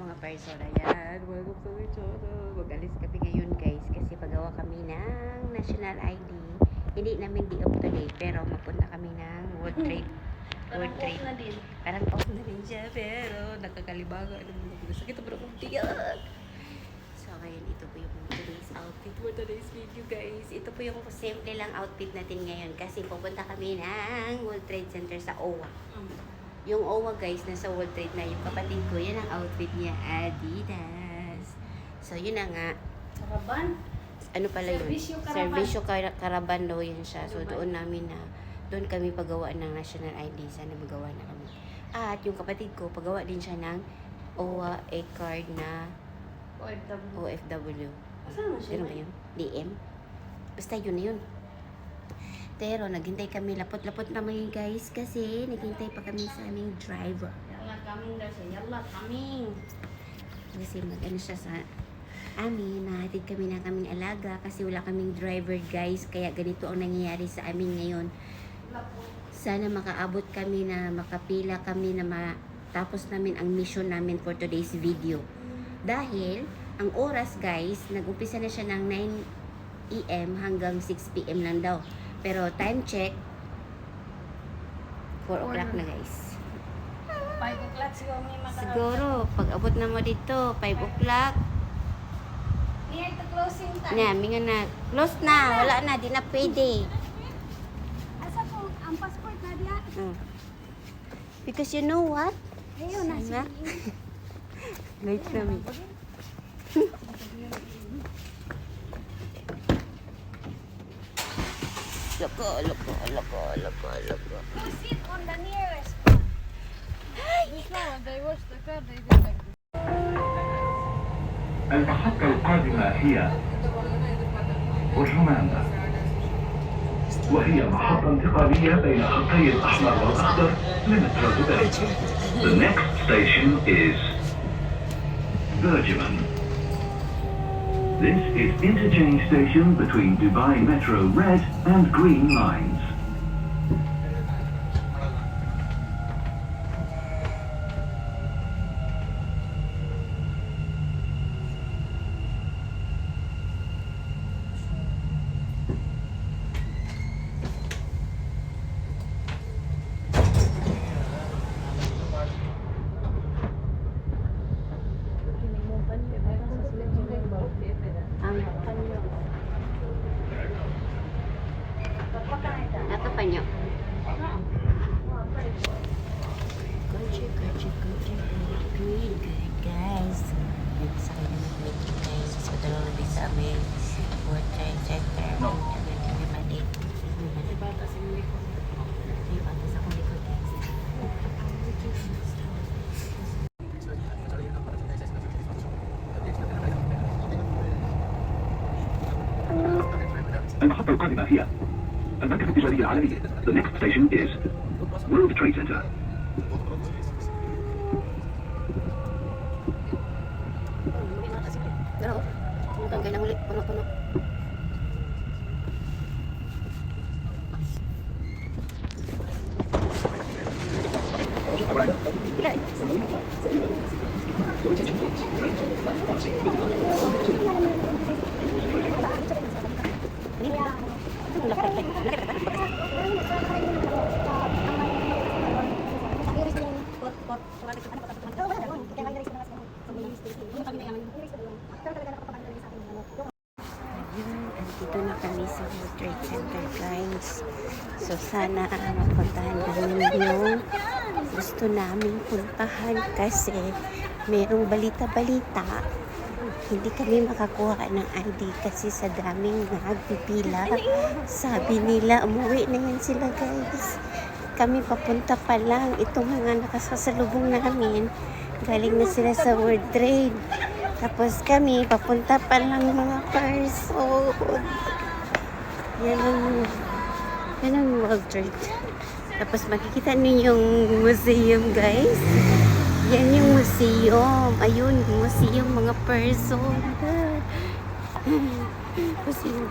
mga persona yan. Welcome sa Wichoro. Mag-alis kami ngayon guys kasi pagawa kami ng national ID. Hindi namin di up to date pero mapunta kami ng World Trade. World Trade. na din. Parang off na rin siya pero nakakalibaga. Alam mo, sakit ang kong tiyak. So ngayon ito po yung today's outfit for today's video guys. Ito po yung simple lang outfit natin ngayon kasi pupunta kami ng World Trade Center sa OWA. Yung OWA guys, nasa World Trade na yung kapatid ko, yan ang outfit niya, Adidas. So, yun na nga. Saraban. Ano pala yun? Servisyo Caravan. Servisyo daw yan siya. So, doon namin na, doon kami pagawa ng national ID. Sana magawa na kami. At yung kapatid ko, pagawa din siya ng OWA A-card na OFW. OFW. Asan naman siya? Ganun ba yun? DM? Basta yun na yun. Pero naghintay kami lapot-lapot naman guys kasi naghintay pa kami sa aming driver. Yalla kaming daw siya. Yalla kaming. Kasi mag-ano siya sa amin, nahatid kami na kaming alaga kasi wala kaming driver guys. Kaya ganito ang nangyayari sa amin ngayon. Sana makaabot kami na makapila kami na matapos namin ang mission namin for today's video. Dahil, ang oras guys, nag-umpisa na siya ng 9 AM hanggang 6 PM lang daw. Pero time check, 4 o'clock na guys. 5 o'clock siguro may makarating. Siguro, pag abot na mo dito, 5 o'clock, Near to closing time. na, minga na, close na, wala na, di na pwede. Asa po ang passport na diya? Mm. Because you know what? Ayun na Sana. siya. Late Loco, loco, loco, loco, loco. You on the nearest one. المحطة القادمة هي الرمانة وهي محطة انتقالية بين خطي الأحمر والأخضر لمترو دبي. The next station is Bergman. This is interchange station between Dubai Metro Red and Green lines. المحطة القادمة هي المركز التجاري العالمي. The next station is World Trade Center. Pero, tanggal na ulit. Puno-puno. Sana mapuntahan namin yung gusto namin puntahan kasi merong balita-balita. Hindi kami makakuha ng ID kasi sa daming nagpipila. Sabi nila, umuwi na yan sila, guys. Kami papunta pa lang. Itong mga nakasasalubong namin, galing na sila sa World Trade. Tapos kami, papunta pa lang mga person. Yan ang, yan ang World Trade. Tapos makikita niyo yung museum, guys. Yan yung museum. Ayun, museum mga person. museum.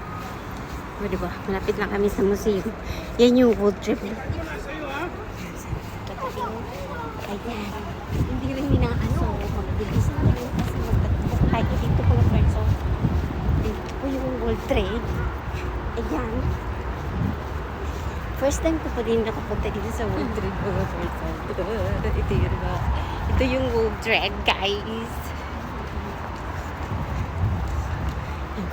O, diba? Malapit lang kami sa museum. Yan yung road trip. Ayan. Hindi rin inaaso. Magbibis na rin kasi magtatbo tayo dito po yung person. Dito po yung world trade. Ayan. First time ko pa din nakapunta dito sa World Trade mga person. Ito yun ba? Ito yung World Trade, guys.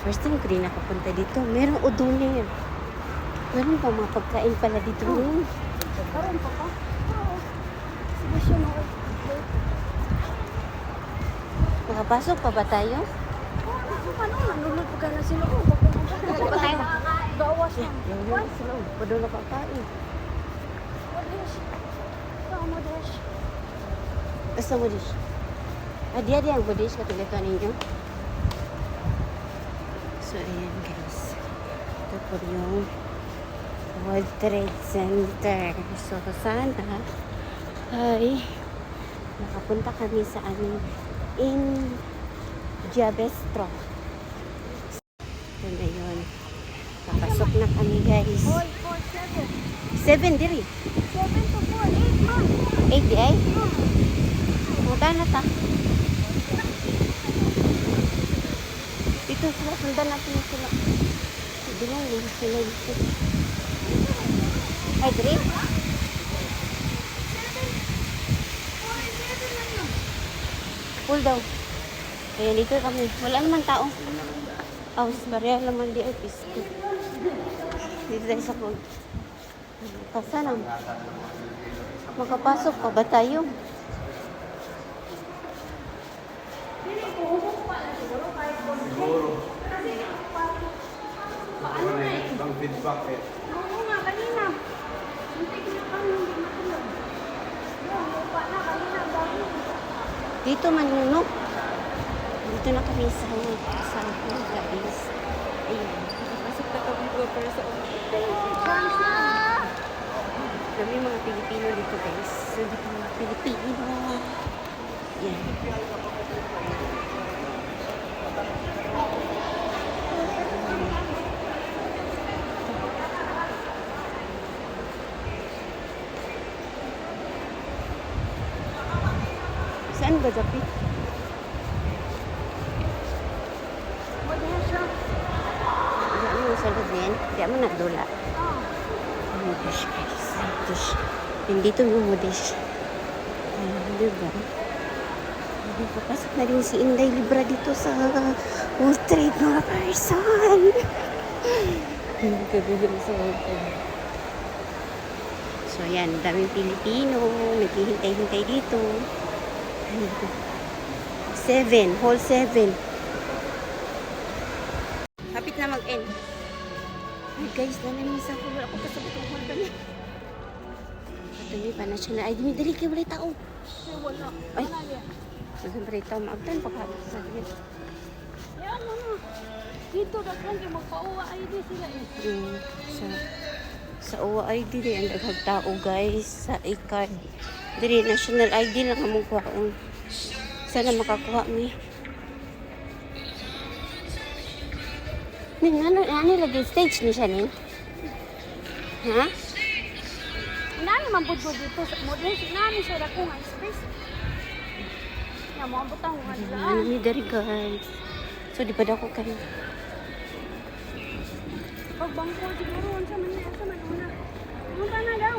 First time ko din nakapunta dito. Merong udoner. Meron pa mga pagkain pala dito. Oh. Karoon pa pa? Oo. Sige siya mo. Makapasok pa ba tayo? Oo, ako pa nung pa ka na sila. Oo, baka Pasok pa tayo. Na. Yung yun sila. Pado na kakain. Modesh. Ikaw, Modesh. Basta mo dish. Ah, diya diya ang budish katulad ka ninyo. So, ayan guys. Ito po yung World Trade Center. So, sana ay makapunta kami sa aming in Diabestro. Ito na yun. Papasok na kami guys. Hoy, 4, 7. Seven diri. 7 to 4, 8 man. Eight di ay. Na ta. Dito sila, sundan natin sila. Bilong din sila dito. Ay, diri. Full daw. Kaya dito kami. Wala naman tao. Awas, barya naman di ay pisto. Dito tayo sa food. Kasan ang makapasok pa ba tayo? Ang feedback eh. Oo nga, kanina. Hindi ko na hindi matulog. Na. Dito man yun, no? Dito na kami sa sa guys. Ayun. Pasok na kami para sa Chance na. Kami mga Pilipino dito guys. So, dito mga Pilipino. Yan. Saan ba gabi? Modesh siya. Diyan mo sa Lubin. Diyan mo nagdula. Oo. Mudish guys. Mudish. Nandito yung mudish. Ayun, diba? Papasok na rin si Inday Libra dito sa World Trade mga person. Hindi ka bibili sa Trade. So yan, daming Pilipino. Naghihintay-hintay dito. Seven, whole seven. Kapit na mag-end. Ay guys, na namin sa ako. Wala ko kasabot ang hall kami. Patuloy pa na siya na. Ay, dali kayo tao. Ay, wala. Ay. So, siyempre tao maagdan pagkabot sa gilid. Yan, ano. Dito, daghan kayo magpa-uwa ID sila eh. Mm, sa sa UWA ID di ang daghang tao guys sa iCard. Diri national ID lang among kuhaon. Sana makakuha mi. Ning ano ano lagi stage ni siya ning? Ha? Man budbo dito sa Modesh. Nani siya dako nga space. Ya, mo ang butang nga Ano dila. mi diri guys. So di pa daw ko kayo. Pag bangko siguro unsa man niya sa man una. Unsa na daw?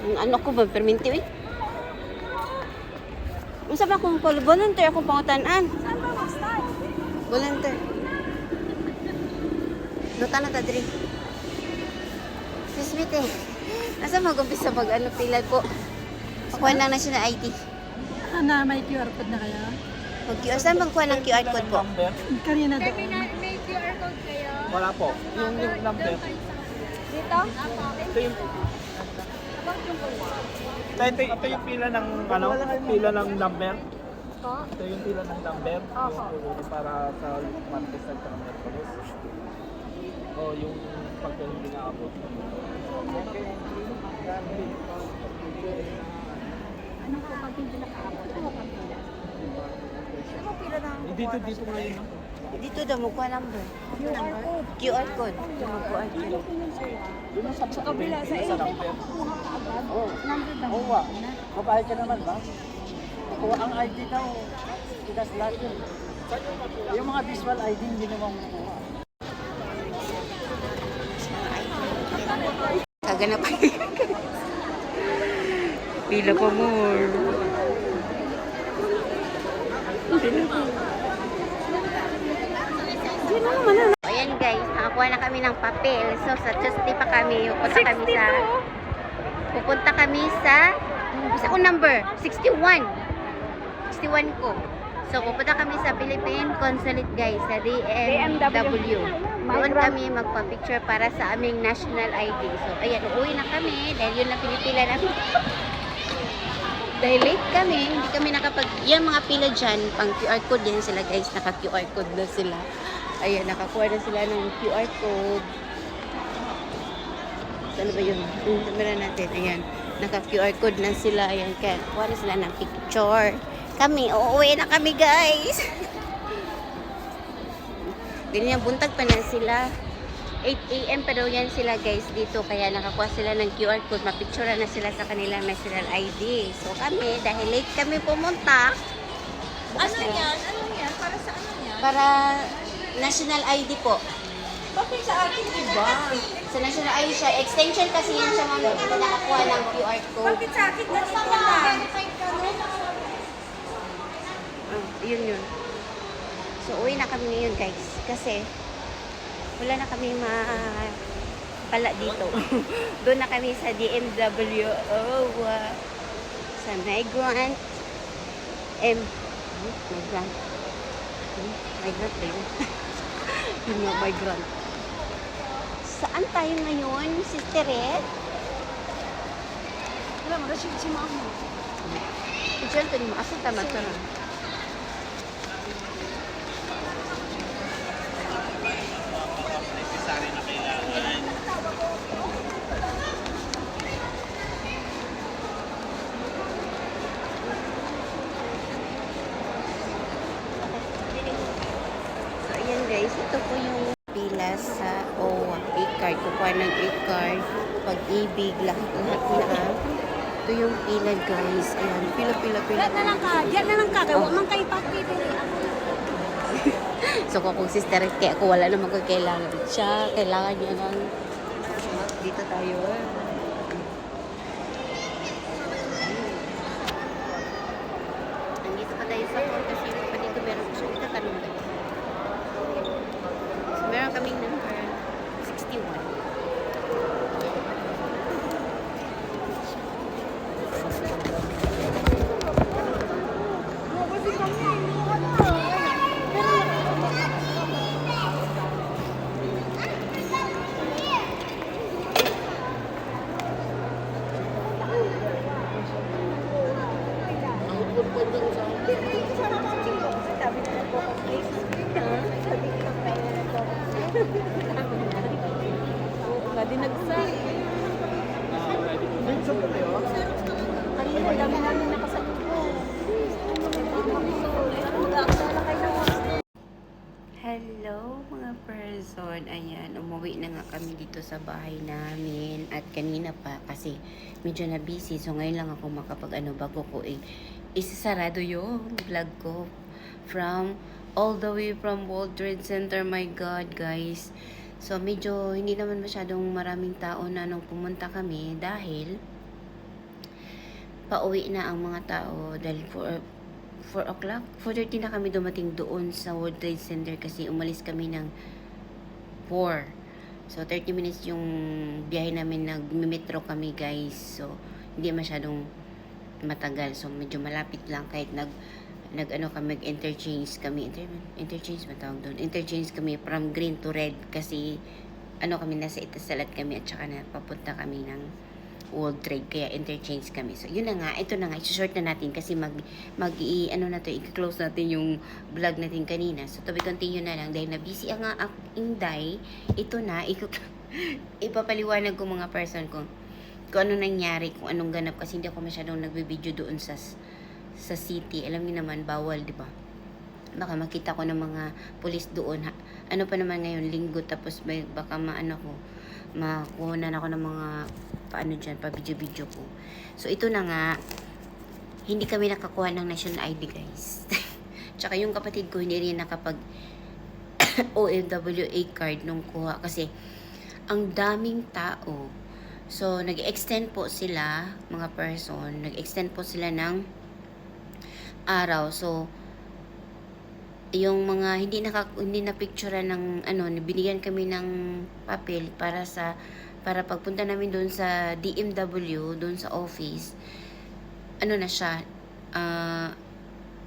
Ang ano ko ba perminti eh? Unsa ba kung pol volunteer akong pangutanan? Saan ba? Volunteer. Luta na ta diri. Nasa mag-umpisa mag ano pila po. Pakuha lang na siya na ID. Ana, may QR code na kaya? Mag QR, saan magkuha ng QR code po? Kanina doon. May QR code kayo? Wala po. Yung, yung number. Dito? Ito yung ito, ito yung pila ng ano, pila ng number. Ito yung pila ng number. Opo. Yung para sa at sa Merkulis. O yung pagka hindi naabot. Ano po, pag ano ano hindi nakakapot, ano Dito, dito ngayon. Dito daw, magkuha number. QR code. QR code. Magkuha code. Sa kabila, sa iyo, agad. Number daw. Oo, ah. mabahal ka naman ba? Kuha ang ID daw. Tigas lahat yun. Yung mga visual ID, hindi naman makukuha. Kaganapan. Pila pa more. Ayan guys, nakakuha na kami ng papel. So sa Tuesday pa kami, pupunta kami sa pupunta kami sa isa ko number, 61. 61 ko. So pupunta kami sa Philippine Consulate guys, sa DMW. Doon kami magpa-picture para sa aming national ID. So ayan, uuwi na kami dahil yun na pinipila namin. Dahil late kami, hindi kami nakapag... Yan mga pila dyan, pang QR code yan sila guys. Naka-QR code na sila. Ayan, nakakuha na sila ng QR code. Saan ba yun? Yung camera natin. Ayan, naka-QR code na sila. Ayan, kaya kuha na sila ng picture. Kami, uuwi na kami guys. Ganyan, buntag pa na sila. 8 a.m. pa daw yan sila guys dito. Kaya nakakuha sila ng QR code. Mapicture na sila sa kanilang national ID. So kami, dahil late kami pumunta. Ano yan? Ano yan? Para sa ano yan? Para national ID po. Bakit sa akin iba? Sa national ID siya. Extension kasi yan siya mga hindi nakakuha ng QR code. Bakit sa akin ganito lang? Ah, yun yun. So, uwi na kami ngayon, guys. Kasi, wala na kami ma pala dito. Doon na kami sa DMW. Oh, wow. Sa Migrant. M. Hmm, Migrant. Hmm, Migrant ba yun? yun nga, Migrant. Saan tayo ngayon, Sister Ed? Wala mo, si Mamo. Diyan to ni Asa tama na. So, ayan guys, ito po yung pila sa OWA. E-card. Kukuha ng e-card. Pag-ibig, lahat-lahat na. Ito yung pila guys. Ayan, pila, pila, pila. Diyan na lang ka, diyan na lang ka. Kaya huwag man kayo pati. So, kung kung sister, kaya ako wala naman ko kailangan. Siya, kailangan niya ng... Dito tayo. Andito pa tayo sa hall kasi yung kapatid ko meron ko siya itatanong doon. So, meron kaming number 61. Kadinagsa. Kanina, dami namin. Hello mga person. Ayan, umuwi na nga kami dito sa bahay namin. At kanina pa kasi medyo na busy. So ngayon lang ako makapag ano bago ko eh. Isasarado yung vlog ko. From all the way from World Trade Center. My God guys. So medyo hindi naman masyadong maraming tao na nung pumunta kami dahil pauwi na ang mga tao dahil for 4 o'clock, 4.30 na kami dumating doon sa World Trade Center kasi umalis kami ng 4. So, 30 minutes yung biyahe namin, nag-metro kami guys. So, hindi masyadong matagal. So, medyo malapit lang kahit nag nag ano kami interchange kami inter, interchange ba tawag doon interchange kami from green to red kasi ano kami nasa itasalat kami at saka na papunta kami ng World Trade kaya interchange kami. So yun na nga, ito na nga, i-short na natin kasi mag mag i ano na to, i-close natin yung vlog natin kanina. So to be continue na lang dahil na busy ang nga Inday, ito na ipapaliwanag ko mga person ko kung ano nangyari, kung anong ganap kasi hindi ako masyadong nagbe-video doon sa sa city. Alam niyo naman bawal, 'di ba? Baka makita ko ng mga pulis doon. Ha, ano pa naman ngayon, linggo tapos may, baka maano ko makuha ako ng mga paano dyan, pa video-video ko. So, ito na nga, hindi kami nakakuha ng national ID, guys. Tsaka yung kapatid ko, hindi rin nakapag OFWA card nung kuha. Kasi, ang daming tao. So, nag-extend po sila, mga person, nag-extend po sila ng araw. So, yung mga hindi naka hindi na picture ng ano, binigyan kami ng papel para sa para pagpunta namin doon sa DMW, doon sa office. Ano na siya, ah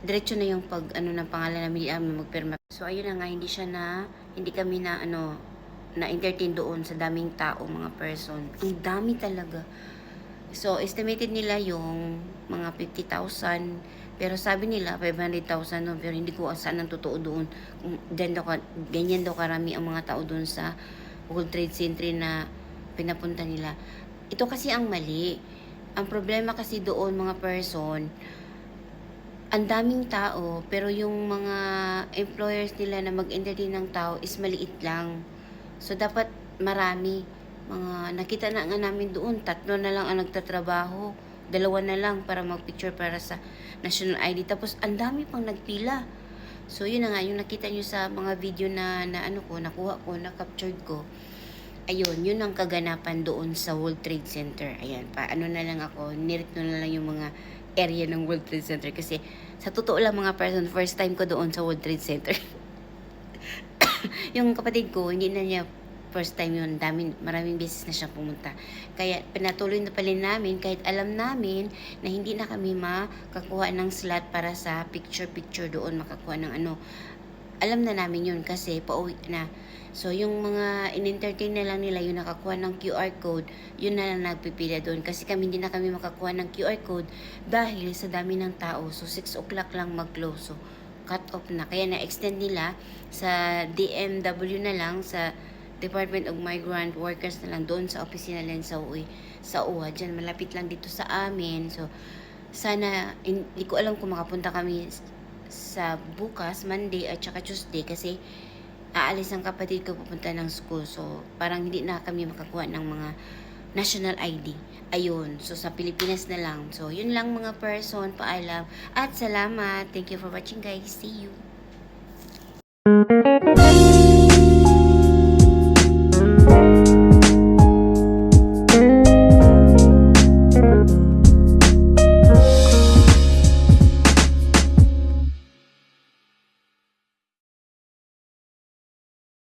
diretso na yung pag ano ng pangalan namin um, magpirma. So ayun na nga hindi siya na hindi kami na ano na entertain doon sa daming tao, mga person. Ang dami talaga. So estimated nila yung mga 50,000 pero sabi nila 500,000 no, pero hindi ko saan ang totoo doon. Ganyan daw, ganyan daw karami ang mga tao doon sa World Trade Center na pinapunta nila. Ito kasi ang mali. Ang problema kasi doon mga person, ang daming tao, pero yung mga employers nila na mag-entertain ng tao is maliit lang. So, dapat marami. Mga, nakita na nga namin doon, tatlo na lang ang nagtatrabaho. Dalawa na lang para mag-picture para sa national ID. Tapos, ang dami pang nagpila. So, yun na nga, yung nakita nyo sa mga video na, na ano ko, nakuha ko, na-captured ko. Ayun, yun ang kaganapan doon sa World Trade Center. Ayan, pa, ano na lang ako, nirito na lang yung mga area ng World Trade Center kasi sa totoo lang mga person, first time ko doon sa World Trade Center. yung kapatid ko, hindi na niya first time yun. Daming, maraming beses na siya pumunta. Kaya pinatuloy na pala namin kahit alam namin na hindi na kami makakuha ng slot para sa picture-picture doon, makakuha ng ano. Alam na namin yun kasi pauwi na. So, yung mga in-entertain na lang nila, yung nakakuha ng QR code, yun na lang nagpipila doon. Kasi kami hindi na kami makakuha ng QR code dahil sa dami ng tao. So, 6 o'clock lang mag-close. So, cut off na. Kaya na-extend nila sa DMW na lang, sa Department of Migrant Workers na lang doon sa opisina lang sa UI, sa UWA. Diyan, malapit lang dito sa amin. So, sana, hindi ko alam kung makapunta kami sa bukas, Monday at saka Tuesday kasi aalis ang kapatid ko pupunta ng school. So, parang hindi na kami makakuha ng mga national ID. Ayun. So, sa Pilipinas na lang. So, yun lang mga person. Paalam. At salamat. Thank you for watching guys. See you.